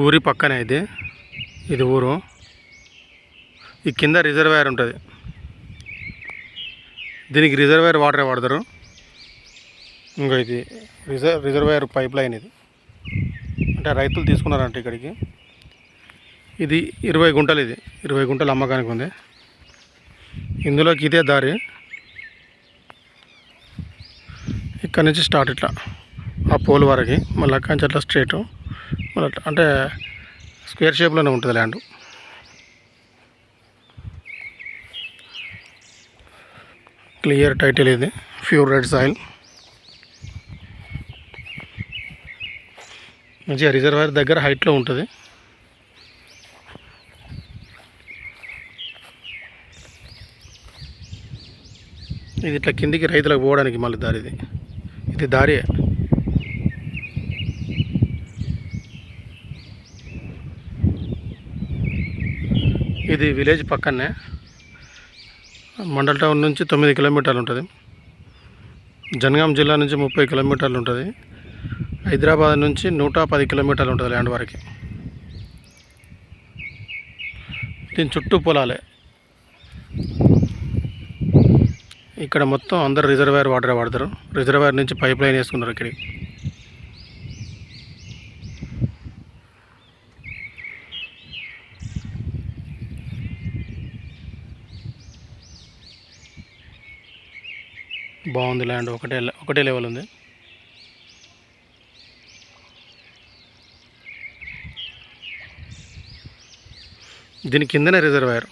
ఊరి పక్కనే ఇది. ఇది ఊరు. ఈ కింద రిజర్వాయర్ ఉంటుంది. దీనికి రిజర్వాయర్ వాటరే వాడతారు. ఇంకా ఇది రిజర్ రిజర్వాయర్ పైప్ లైన్ ఇది. అంటే రైతులు తీసుకున్నారంట ఇక్కడికి. ఇది ఇరవై గుంటలు ఇది. ఇరవై గుంటలు అమ్మకానికి ఉంది. ఇందులోకి ఇదే దారి. ఇక్కడ నుంచి స్టార్ట్ ఇట్లా. ఆ పోల్ వరకు మళ్ళీ అక్కడి నుంచి అట్లా స్ట్రేట్ మళ్ళీ అంటే స్క్వేర్ షేప్లోనే ఉంటుంది ల్యాండ్. క్లియర్ టైటిల్ ఇది ప్యూర్ రెడ్ సాయిల్. మంచిగా రిజర్వాయర్ దగ్గర హైట్లో ఉంటుంది. ఇది ఇట్లా కిందికి రైతులకు పోవడానికి మళ్ళీ దారి ఇది. ఇది దారి ఇది విలేజ్ పక్కనే. మండల్ టౌన్ నుంచి తొమ్మిది కిలోమీటర్లు ఉంటుంది. జనగాం జిల్లా నుంచి ముప్పై కిలోమీటర్లు ఉంటుంది. హైదరాబాద్ నుంచి నూట పది కిలోమీటర్లు ఉంటుంది ల్యాండ్ వరకు. దీని చుట్టూ పొలాలే. ఇక్కడ మొత్తం అందరు రిజర్వాయర్ వాటర్ వాడతారు. రిజర్వాయర్ నుంచి పైప్ లైన్ వేసుకున్నారు ఇక్కడికి. బాగుంది ల్యాండ్. ఒకటే ఒకటే లెవెల్ ఉంది. దీని కిందనే రిజర్వాయర్.